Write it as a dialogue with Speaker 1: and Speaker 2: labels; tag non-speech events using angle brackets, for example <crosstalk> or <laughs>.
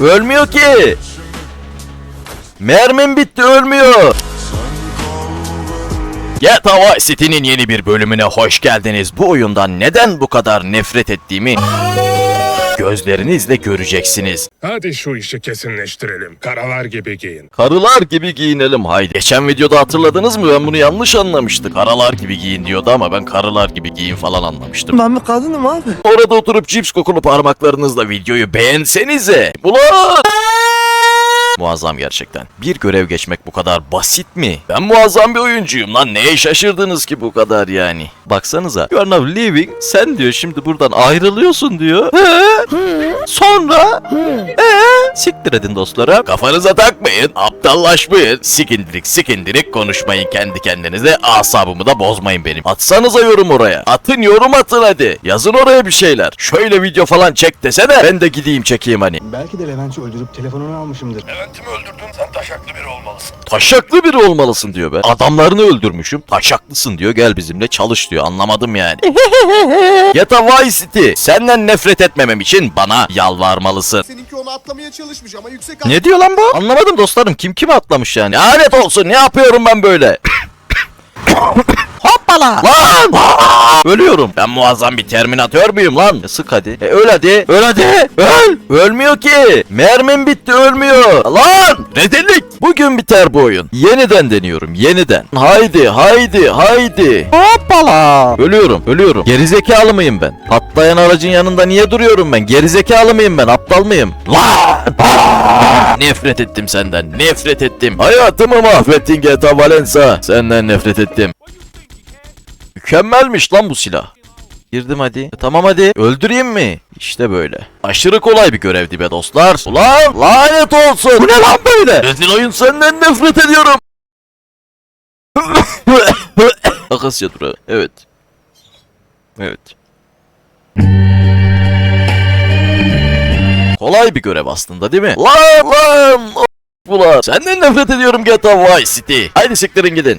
Speaker 1: Ölmüyor ki. Mermim bitti ölmüyor. GTA Vice City'nin yeni bir bölümüne hoş geldiniz. Bu oyundan neden bu kadar nefret ettiğimi gözlerinizle göreceksiniz.
Speaker 2: Hadi şu işi kesinleştirelim. Karalar gibi giyin.
Speaker 1: Karılar gibi giyinelim haydi. Geçen videoda hatırladınız mı? Ben bunu yanlış anlamıştım. Karalar gibi giyin diyordu ama ben karılar gibi giyin falan anlamıştım.
Speaker 3: Ben bir kadınım abi.
Speaker 1: Orada oturup cips kokulu parmaklarınızla videoyu beğensenize. Ulan! Muazzam gerçekten. Bir görev geçmek bu kadar basit mi? Ben muazzam bir oyuncuyum lan. Neye şaşırdınız ki bu kadar yani? Baksanıza. You are now leaving. Sen diyor şimdi buradan ayrılıyorsun diyor. Siktir edin dostlara. Kafanıza takmayın. Aptallaşmayın. Sikindirik sikindirik konuşmayın kendi kendinize. Asabımı da bozmayın benim. Atsanıza yorum oraya. Atın yorum atın hadi. Yazın oraya bir şeyler. Şöyle video falan çek desene. Ben de gideyim çekeyim hani.
Speaker 3: Belki de Levent'i öldürüp telefonunu almışımdır.
Speaker 2: Levent'imi öldürdün sen taşaklı biri olmalısın.
Speaker 1: Taşaklı biri olmalısın diyor be. Adamlarını öldürmüşüm. Taşaklısın diyor. Gel bizimle çalış diyor. Anlamadım yani. <laughs> GTA Vice City. Senden nefret etmemem için bana yalvarmalısın.
Speaker 4: Seninki onu atlamaya çalışmış ama yüksek
Speaker 1: Ne diyor lan bu? Anlamadım dostlarım. Kim kimi atlamış yani? Lanet olsun. Ne yapıyorum ben böyle? <laughs> Hoppala. Lan! Ölüyorum. Ben muazzam bir terminatör müyüm lan? E, sık hadi. E, öl hadi. Öl hadi. Öl. Ölmüyor ki. Mermim bitti ölmüyor. Lan! Rezillik. Bugün biter bu oyun. Yeniden deniyorum. Yeniden. Haydi haydi haydi. Hoppala. Ölüyorum. Ölüyorum. Gerizekalı mıyım ben? Patlayan aracın yanında niye duruyorum ben? Gerizekalı mıyım ben? Aptal mıyım? Lan! Nefret ettim senden. Nefret ettim. Hayatımı mahvettin GTA Valenza. Senden nefret ettim. Mükemmelmiş lan bu silah. Girdim hadi. E, tamam hadi. Öldüreyim mi? İşte böyle. Aşırı kolay bir görevdi be dostlar. Ulan lanet olsun. Bu ne lan böyle? Rezil oyun senden nefret ediyorum. <coughs> Akasya durağı. Evet. Evet. Kolay bir görev aslında değil mi? Lan lan! Ulan senden nefret ediyorum GTA Vice City. Haydi siktirin gidin.